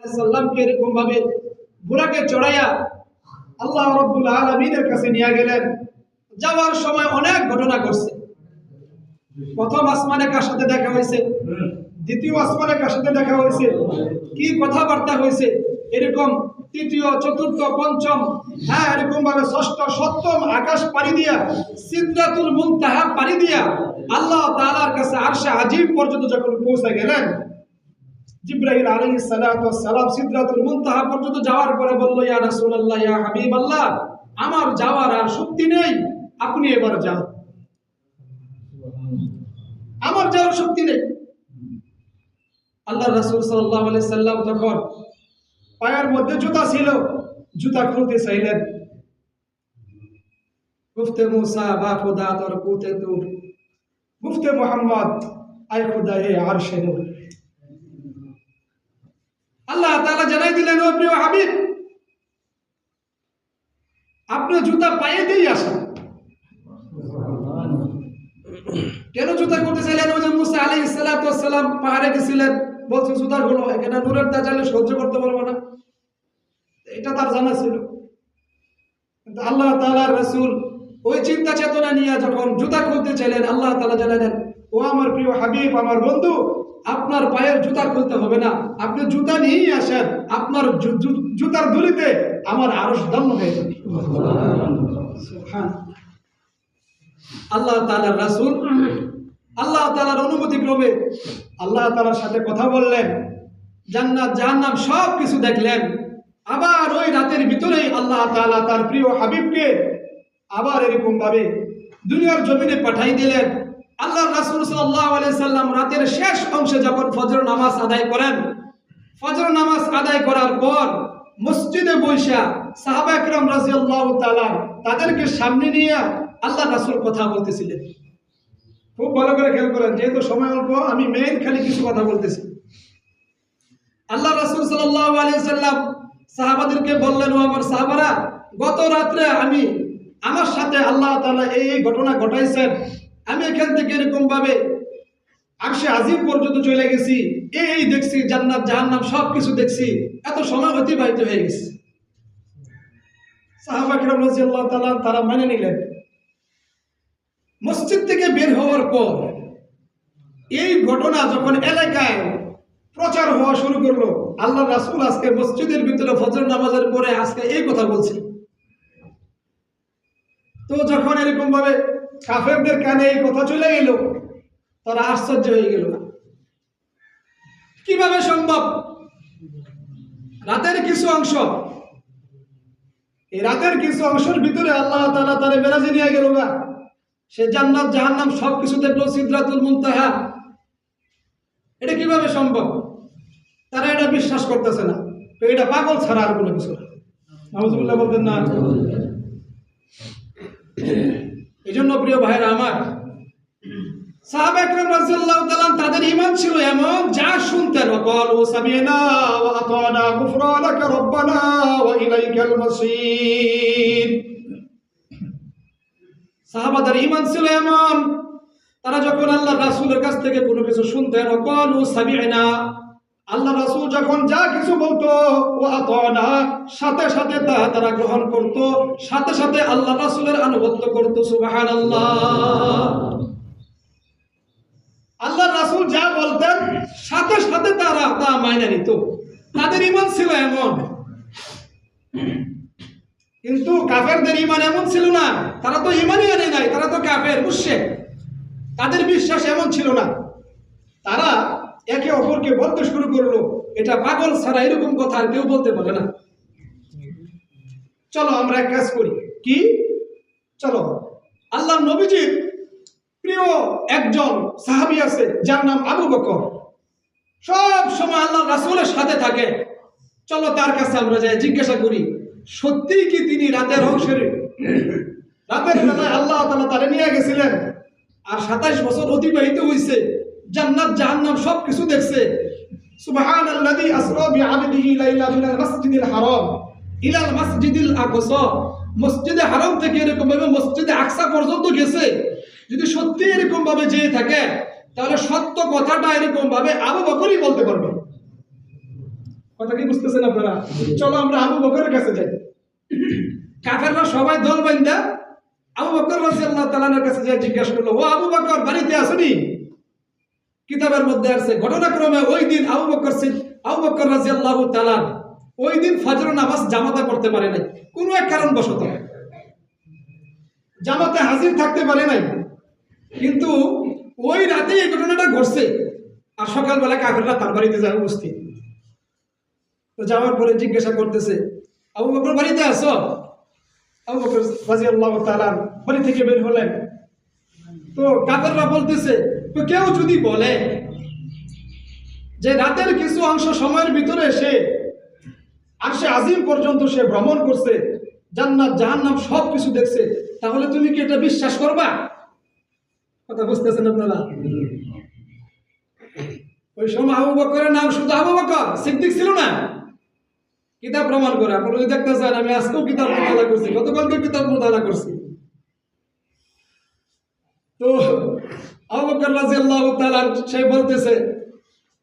সাল্লামকে এরকম ভাবে বুড়াকে চড়াইয়া আল্লাহ রব্বুল আলমিনের কাছে নিয়ে গেলেন। যাওয়ার সময় অনেক ঘটনা ঘটছে। প্রথম আসমানে কার সাথে দেখা হয়েছে? দ্বিতীয় আসমানে কার সাথে দেখা হয়েছে? কি কথাবার্তা হয়েছে? এরকম তৃতীয়, চতুর্থ, পঞ্চম হ্যাঁ এরকম ভাবে ষষ্ঠ, সপ্তম আকাশ পাড়ি দিয়া সিদ্ধাতুল মুনতাহা পাড়ি দিয়া আল্লাহ তাআলার কাছে আরশে আজিম পর্যন্ত যখন পৌঁছে গেলেন সালাতু ওয়াস সালাম সিদরাতুল মুনতাহা পর্যন্ত যাওয়ার পরে বলল, ইয়া রাসূলুল্লাহ, ইয়া হাবিবাল্লাহ, আমার যাওয়ার আর শক্তি নেই, আপনি এবার যান। আমার যাওয়ার শক্তি নেই। আল্লাহ রাসূল সাল্লাল্লাহু আলাইহি সাল্লাম তখন পায়ের মধ্যে জুতা ছিল, জুতা খুলতে চাইলেন। গুফতে মুসা, বা খুদা তোর কুতে দূর গুফতে মোহাম্মদ, আয় খুদা, এ আরশে নূর। আল্লাহ তাআলা জানাই দিলেন, ও প্রিয় হাবিব, আপনি জুতা পায়ে দিয়ে আসেন। কেন জুতা করতে চাইলেন? ওই যে মুসা আলী সালাম পাহাড়ে গেছিলেন, বলছে, জুতা গুলো এখানে নূরের দাজালে সহ্য করতে পারব না। এটা তার জানা ছিল। কিন্তু আল্লাহ তাআলার রাসূল ওই চিন্তা চেতনা নিয়ে যখন জুতা খুলতে চাইলেন, আল্লাহ তালা জানালেন, ও আমার প্রিয় হাবিব, আমার বন্ধু আপনার পায়ের জুতা খুলতে হবে না। আপনি জুতা নিয়েই আসেন। আপনার জুতার দুলিতে আমার আরশ দম্ম হয়ে যাবে। আল্লাহ তাআলার রাসূল, আল্লাহ তাআলার অনুমতি ক্রমে আল্লাহ তাআলার সাথে কথা বললেন। জান্নাত, জাহান্নাম সব কিছু দেখলেন। আবার ওই রাতের ভিতরেই আল্লাহ তালা তার প্রিয় হাবিবকে আবার এরকম ভাবে দুনিয়ার জমিনে পাঠাই দিলেন। আল্লাহ রাসূল সাল্লাম রাতের শেষ অংশে যখন ফজর নামাজ আদায় করেন, ফজর নামাজ আদায় করার পর মসজিদে বৈশা সাহাবা একরাম রাজিয়াল্লাহু তাআলা তাদেরকে সামনে নিয়ে আল্লাহ রাসূল কথা বলতেছিলেন। খুব ভালো করে খেয়াল করেন, যেহেতু সময় অল্প, আমি মেইন খালি কিছু কথা বলতেছি। আল্লাহ রাসূল সাল্লাম সাহাবাদেরকে বললেন, ও আমার সাহাবারা, গত রাত্রে আমি আমার সাথে আল্লাহ এই এই ঘটনা ঘটাইছেন। আমি এখান থেকে এরকম ভাবে আরশে আজিম পর্যন্ত চলে গেছি। এই দেখছি, জান্নাত, জাহান্নাম সব কিছু দেখছি। এত সময় অতিবাহিত হয়ে গেছে। সাহাবা কিরাম রাদিয়াল্লাহু তাআলা তারা মেনে নিলেন। মসজিদ থেকে বের হওয়ার পর এই ঘটনা যখন এলাকায় প্রচার হওয়া শুরু করল, আল্লাহ রাসুল আজকে মসজিদের ভিতরে ফজর নামাজের পরে আজকে এই কথা বলছে। তো যখন এরকম ভাবে কাফেরদের কানে এই কথা চলে গেল, তারা আশ্চর্য হয়ে গেল। কীভাবে সম্ভব? রাতের কিছু অংশ। এই রাতের কিছু অংশের ভিতরে আল্লাহ তাআলা তারে বেরাজি নিয়ে গেল গা। সে জান্নাত, জাহান্নাম সব কিছু দেখল সিদরাতুল মুনতাহা। এটা কীভাবে সম্ভব? তারা এটা বিশ্বাস করতেছে না। তো এটা পাগল ছাড়া আর কোনো কিছু না। বলতেন না এই জন্য প্রিয় ভাইরা আমার। তাদের ছিল এমন, যা সাহাবাদের ছিল এমন, তারা যখন আল্লাহ রাসূলের কাছ থেকে কোনো কিছু শুনতেন, ওয়াকালু সামিনা আল্লাহ রাসূল যখন যা কিছু বলতো ও আতানা, সাথে সাথে তা তারা গ্রহণ করত, সাথে সাথে আল্লাহ রাসূলের আনুগত্য করত, সুবহানাল্লাহ। আল্লাহ রাসূল যা বলতেন, সাথে সাথে তারা তা মাইনে নিত। তাদের ইমান ছিল এমন। কিন্তু কাফেরদের ইমান এমন ছিল না। তারা তো ইমানই আনে নাই, তারা তো কাফের, মুশরিক। তাদের বিশ্বাস এমন ছিল না। তারা একে অপরকে বলতে শুরু করল। এটা পাগল ছাড়া এরকম কথা আর কেউ বলতে পারে না। চলো আমরা এক কাজ করি। কি? চলো। আল্লাহ নবীজির প্রিয় একজন সাহাবি আছে, যার নাম আবু বকর। সব সময় আল্লাহ রাসূলের সাথে থাকে। চলো তার কাছে আমরা যাই, জিজ্ঞাসা করি সত্যি কি তিনি রাতের অংশের? রাতের বেলায় আল্লাহ তাআলা তারে নিয়ে গেছিলেন। আর সাতাইশ বছর অতিবাহিত হয়েছে জান্নাত, জাহান্নাম সব কিছু দেখছে। সুবহানাল্লাযী আসরা বিআবদিহি লাইলা মিনাল মাসজিদিল হারাম। ইলাল মাসজিদিল আকসা। মসজিদে হারাম থেকে এরকম ভাবে মসজিদে আকসা পর্যন্ত গেছে। যদি সত্যি এরকম ভাবে যেয়ে থাকে, তাহলে সত্য কথাটা এরকম ভাবে আবু বকরই বলতে পারবে। কথা কি বুঝতেছেন আপনারা? চলো আমরা আবু বকরের কাছে যাই। কাফেররা সবাই দল বাইন্দা। আবু বকর রাদিয়াল্লাহু তাআলার কাছে যাই জিজ্ঞাসা করল, ও আবু বকর, বাড়িতে আসনি? কিতাবের মধ্যে আছে, ঘটনাক্রমে ওই দিন আবু বকর আবু বকর রাদিয়াল্লাহু তালান ওই দিন ফজর নামাজ জামাতে পড়তে পারে নাই। কোনো এক কারণবশত। জামাতে হাজির থাকতে পারে নাই। কিন্তু ওই রাতে এই ঘটনাটা ঘটছে। আর সকালবেলা কাফেররা তার বাড়িতে যায় উপস্থিত। তো যাওয়ার পরে জিজ্ঞাসা করতেছে, আবু বকর বাড়িতে আসো আবু বকর রাদিয়াল্লাহু তালান বাড়ি থেকে বের হলেন। তো কাফেররা বলতেছে তো কেউ যদি বলে যে রাতের কিছু অংশ সময়ের ভিতরে সে আর সে আজিম পর্যন্ত সে ভ্রমণ করছে, জান্নাত, জাহান্নাম সব কিছু দেখছে, তাহলে তুমি কি এটা বিশ্বাস করবা? কথা বুঝতেছেন আপনারা? ওই সময় আবু বকরের নাম শুধু আবু বকর, সিদ্দিক ছিল না। কিতাব প্রমাণ করে, আপনারা যদি দেখতে চান, আমি আজকেও কিতাব মোতালা করছি গতকালকে কিতাব মোতালা করছি। তো আবু বকর তাআলা সে বলতেছে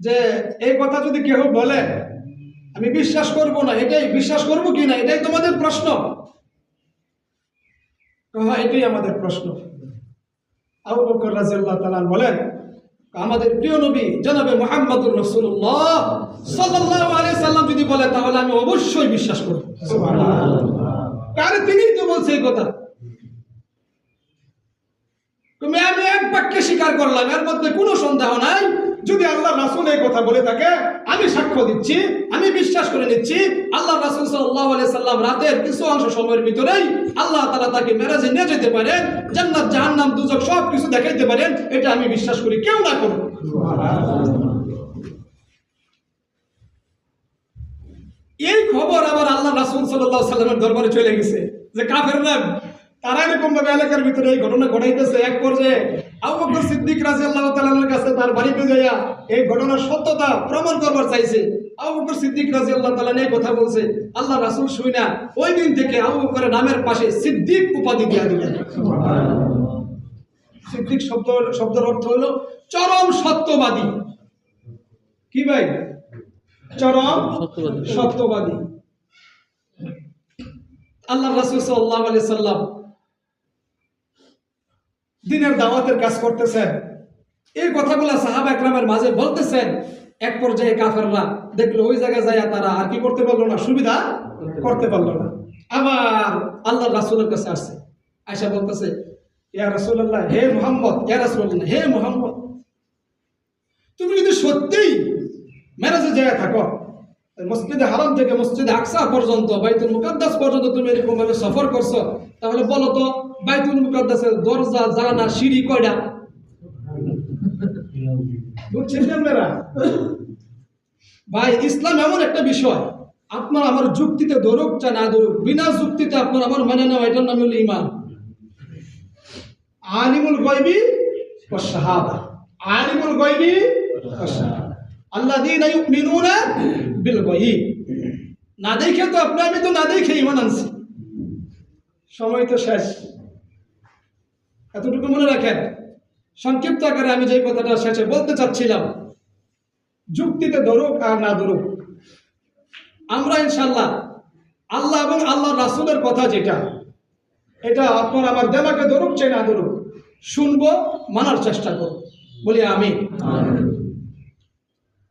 যে এই কথা যদি কেউ বলে আমি বিশ্বাস করব না এটাই বিশ্বাস করব কি না এটাই তোমাদের প্রশ্ন। হ্যাঁ এটাই আমাদের প্রশ্ন। আবু বকর রাদিয়াল্লাহু তাআলা বলেন আমাদের প্রিয় নবী জনাবে মুহাম্মদুর রাসূলুল্লাহ সাল্লাল্লাহু আলাইহি সাল্লাম যদি বলে তাহলে আমি অবশ্যই বিশ্বাস করব। কারণ তিনিই তো বলছে এই কথা। তুমি আমি এক বাক্যে স্বীকার করলাম, এর মধ্যে কোনো সন্দেহ নাই। যদি আল্লাহ রাসুল এই কথা বলে থাকে, আমি সাক্ষ্য দিচ্ছি, আমি বিশ্বাস করে নিচ্ছি, আল্লাহ রাসুল সাল্লাহ সাল্লাম রাতের কিছু অংশ সময়ের ভিতরেই আল্লাহ তালা তাকে মেরাজে নিয়ে যেতে পারেন, জান্নাত, জাহান্নাম, দুজক সব কিছু দেখাইতে পারেন, এটা আমি বিশ্বাস করি কেউ না করুন এই খবর আবার আল্লাহ রাসুল সাল্লাহ সাল্লামের দরবারে চলে গেছে, যে কাফেররা তারা এরকম ভাবে এলাকার ভিতরে এই ঘটনা ঘটাইতেছে? এক পর্যায়ে আবু বকর সিদ্দিক রাদিয়াল্লাহু তাআলার কাছে তার বাড়িতে যাইয়া এই ঘটনার সত্যতা প্রমাণ করবার চাইছে। আবু বকর সিদ্দিক আল্লাহ তালা নিয়ে কথা বলছে আল্লাহ রাসূল শুইনা ওই দিন থেকে আবু বকরের নামের পাশে সিদ্দিক উপাধি দিয়া দিলেন। সিদ্দিক শব্দ শব্দের অর্থ হলো চরম সত্যবাদী। কি ভাই? চরম সত্যবাদী। সত্যবাদী। আল্লাহ রাসূল সাল্লাল্লাহু আলাইহি সাল্লাম দিনের দাওয়াতের কাজ করতেছেন। এই কথাগুলো সাহাবা একরামের মাঝে বলতেছেন। এক পর্যায়ে কাফেররা দেখল, ওই জায়গায় যায় তারা আর কি করতে পারল না, সুবিধা করতে পারল না। আবার আল্লাহ রাসূলের কাছে আসছে। আয়সা বলতেছে, ইয়া রাসূলুল্লাহ, হে মুহাম্মদ, ইয়া রাসূলুল্লাহ, হে মুহাম্মদ, তুমি যদি সত্যিই মেরাজে যায় থাকো মসজিদে হারাম থেকে মসজিদে আকসা পর্যন্ত, বাইতুল মুকাদ্দাস পর্যন্ত তুমি এরকম ভাবে সফর করছ, তাহলে বলো তো বাইতুল মুকাদ্দাসের দরজা জানালা সিঁড়ি কয়টা? বুঝছেন আপনারা? ভাই ইসলাম এমন একটা বিষয় আপনার আমার যুক্তিতে ধরুক চা না ধরুক বিনা যুক্তিতে আপনার আমার মেনে নেওয়া এটার নাম হলো ইমান আলিমুল গয়বি ওয়া শাহাদা। আলিমুল গয়বি ওয়া শাহাদা। আল্লাযীনা ইউমিনুনা বিল গায়ব না দেখে তো আপনি আমি তো না দেখে ইমান আনছি। সময় তো শেষ। এতটুকু মনে রাখেন, সংক্ষিপ্ত আকারে আমি যে কথাটা শেষে বলতে চাচ্ছিলাম, যুক্তিতে ধরুক আর না ধরুক আমরা ইনশাল্লাহ আল্লাহ এবং আল্লাহ রাসূলের কথা যেটা, এটা আপনার আমার দেমাকে ধরুক চাই না ধরুক শুনব, মানার চেষ্টা করব। বলি আমি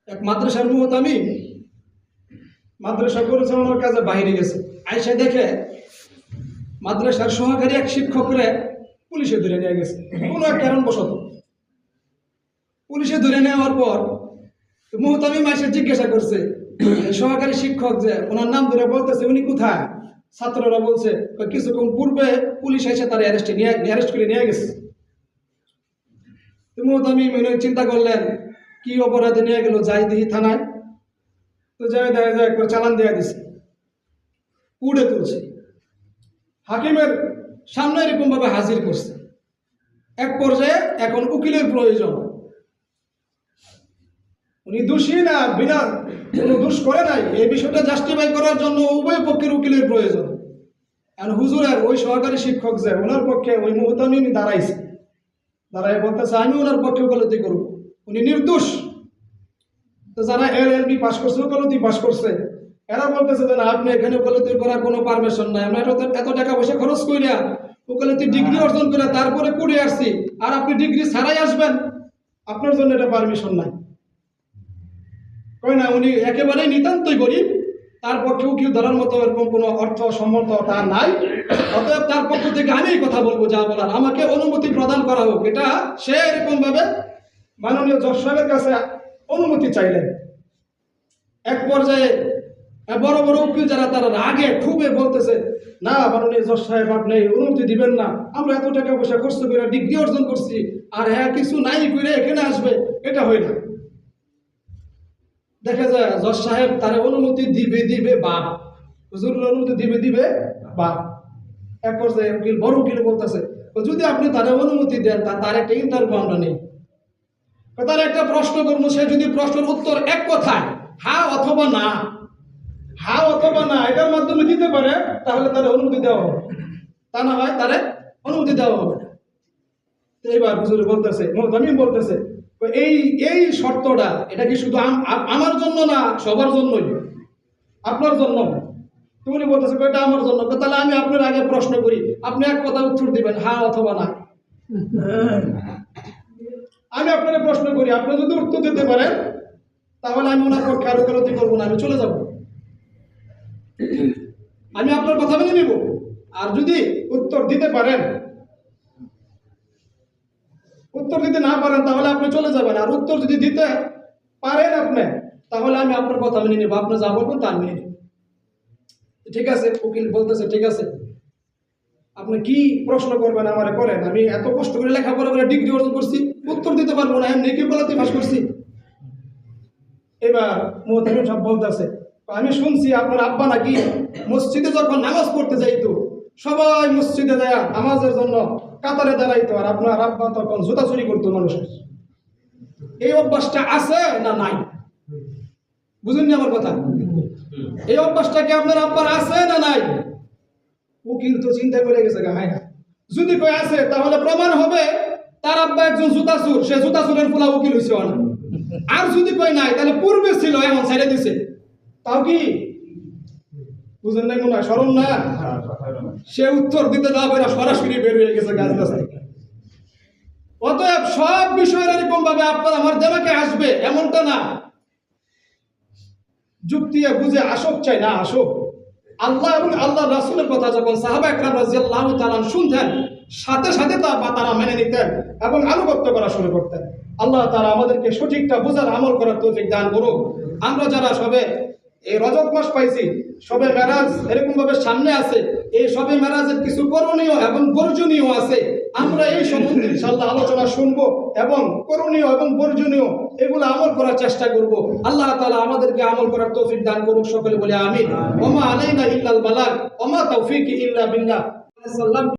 এক মাদ্রাসার মুহূর্ত আমি, মাদ্রাসা পরিচালনার কাজে বাইরে গেছে। আইসা দেখে, মাদ্রাসার সহকারী এক শিক্ষকরে পুলিশে ধরে নিয়ে গেছে। কোনো এক কারণবশত। পুলিশে ধরে নেওয়ার পর মুহতামি মাসে জিজ্ঞাসা করছে, সহকারী শিক্ষক যে ওনার নাম ধরে বলতেছে, উনি কোথায়? ছাত্ররা বলছে কিছুক্ষণ পূর্বে পুলিশ এসে তার অ্যারেস্টে নিয়ে অ্যারেস্ট করে নিয়ে গেছে। মুহতামি মনে চিন্তা করলেন, কি অপরাধে নিয়ে গেল যাই দিহি থানায়? তো যাই দেখা যায় চালান দেওয়া দিছে। উড়ে তুলছে। হাকিমের সামনে এরকম ভাবে হাজির করছে। এক পর্যায়ে এখন উকিলের প্রয়োজন। উনি দোষী না বিনা কোনো দোষ করে নাই। এই বিষয়টা জাস্টিফাই করার জন্য উভয় পক্ষের উকিলের প্রয়োজন। আর হুজুরের ওই সহকারী শিক্ষক যে, ওনার পক্ষে ওই মুহূর্তে উনি দাঁড়াইছে। দাঁড়াই বলতেছে, আমি ওনার পক্ষে উপলব্ধি করব। উনি নির্দোষ। তো যারা এল এল বি পাস করছে, ওকালতি পাস করছে। এরা বলতেছে যে না, আপনি এখানে ওকালতি করার কোনো পারমিশন নাই। আমরা এত টাকা পয়সা খরচ করিয়া ওকালতি ডিগ্রি অর্জন করে তারপরে করে আসছি। আর আপনি ডিগ্রি ছাড়াই আসবেন। আপনার জন্য এটা পারমিশন নাই। কই না, উনি একেবারেই নিতান্তই গরিব। তার পক্ষেও কেউ ধরার মতো এরকম কোনো অর্থ, সম্মত তার নাই। অতএব তার পক্ষ থেকে আমি কথা বলব, যা বলার। আমাকে অনুমতি প্রদান করা হোক। এটা সে এরকম ভাবে মাননীয় জজ সাহেবের কাছে অনুমতি চাইলেন। এক পর্যায়ে বড় বড় উকিল যারা, তারা রাগে খুবই বলতেছে, না, মাননীয় জজ সাহেব, আপনি অনুমতি দিবেন না। আমরা এত টাকা পয়সা খরচ করে ডিগ্রি অর্জন করছি, আর হ্যাঁ কিছু নাই করে এখানে আসবে, এটা হয় না। দেখা যায়, জজ সাহেব তার অনুমতি দিবে দিবে বাপ হুজুরের অনুমতি দিবে দিবে বাপ এক পর্যায়ে উকিল, বড় উকিল বলতেছে যদি আপনি তার অনুমতি দেন, তা তার একটা ইন্টারভিউ আমরা নেই। তার একটা প্রশ্ন করব সে যদি প্রশ্নের উত্তর এক কথায় হ্যাঁ অথবা না। হ্যাঁ অথবা না এটার মাধ্যমে দিতে পারে তাহলে তার অনুমতি দেওয়া হবে। তা না হয় তারে অনুমতি দেওয়া হবে। এবার হুজুর বলতেছে মোহতামিম বলতেছে এই এই শর্তটা এটা কি শুধু আমার জন্য না সবার জন্যই? আপনার জন্য? তুমি বলতেছে "কই, এটা আমার জন্য। তাহলে আমি আপনার আগে প্রশ্ন করি আপনি এক কথা উত্তর দিবেন হ্যাঁ অথবা না? আমি আপনাকে প্রশ্ন করি আপনি যদি উত্তর দিতে পারেন তাহলে আমি ওনার পক্ষে আরও করব না আমি চলে যাব। আমি আপনার কথা মেনে নিব। আর যদি উত্তর দিতে পারেন, উত্তর দিতে না পারেন, তাহলে আপনি চলে যাবেন। আর উত্তর যদি দিতে পারেন আপনি, তাহলে আমি আপনার কথা মেনে নিব। আপনি যা বলবেন তা মেনে ঠিক আছে, উকিল বলতেছে, ঠিক আছে। আপনি কি প্রশ্ন করবেন আমার করেন? আমি এত কষ্ট করে লেখাপড়া করে ডিগ্রি অর্জন করছি, উত্তর দিতে পারব না। এমনি কি বলাতে পাস করছি। এবার মোহতামিম সব বলতেছে আমি শুনছি আপনার আব্বা নাকি মসজিদে যখন নামাজ পড়তে যাইতো, সবাই মসজিদে যায় নামাজের জন্য কাতারে দাঁড়াইতো, আর আপনার আব্বা তখন জুতা চুরি করতো মানুষের। এই অভ্যাসটা আছে না নাই? বুঝেননি আমার কথা? এই অভ্যাসটা কি আপনার আব্বার আছে না নাই? উকিল তো চিন্তা করে গেছে হ্যাঁ যদি কই আছে, তাহলে প্রমাণ হবে তার আব্বা একজন জুতাচুর সে জুতাচুরের ফুলা উকিল হয়েছে আর যদি কই নাই, তাহলে পূর্বে ছিল এমন ছেড়ে দিছে। তাও কি? বুঝেন নাই মনে হয় না? সে উত্তর দিতে না পারে সরাসরি বের হয়ে গেছে গাছ গাছ অতএব সব বিষয়ের এরকম ভাবে আপনার আমার দেমাকে আসবে, এমনটা না। যুক্তি বুঝে আসক চাই না আসক। আল্লাহ এবং আল্লাহ রাসুলের কথা যখন সাহাবা একরাম রাজিয়াল্লাহু তাআলা শুনতেন, সাথে সাথে তা বা তারা মেনে নিতেন এবং আনুগত্য করা শুরু করতেন। আল্লাহ তারা আমাদেরকে সঠিকটা বোঝার আমল করার তৌফিক দান করুক। আমরা যারা সবে এই রজব মাস পাইছি, সবে মেরাজ এরকম ভাবে সামনে আছে, এই সবে মেরাজের কিছু করণীয় এবং বর্জনীয় আছে। আমরা এই সম্বন্ধে ইনশাল্লাহ আলোচনা শুনব এবং করণীয় এবং বর্জনীয় এগুলো আমল করার চেষ্টা করব। আল্লাহ তালা আমাদেরকে আমল করার তৌফিক দান করুক সকলে বলে আমিন। ওমা আলাইনা ইল্লাল বালাগ, ওমা তৌফিক ইল্লা সাল্লাম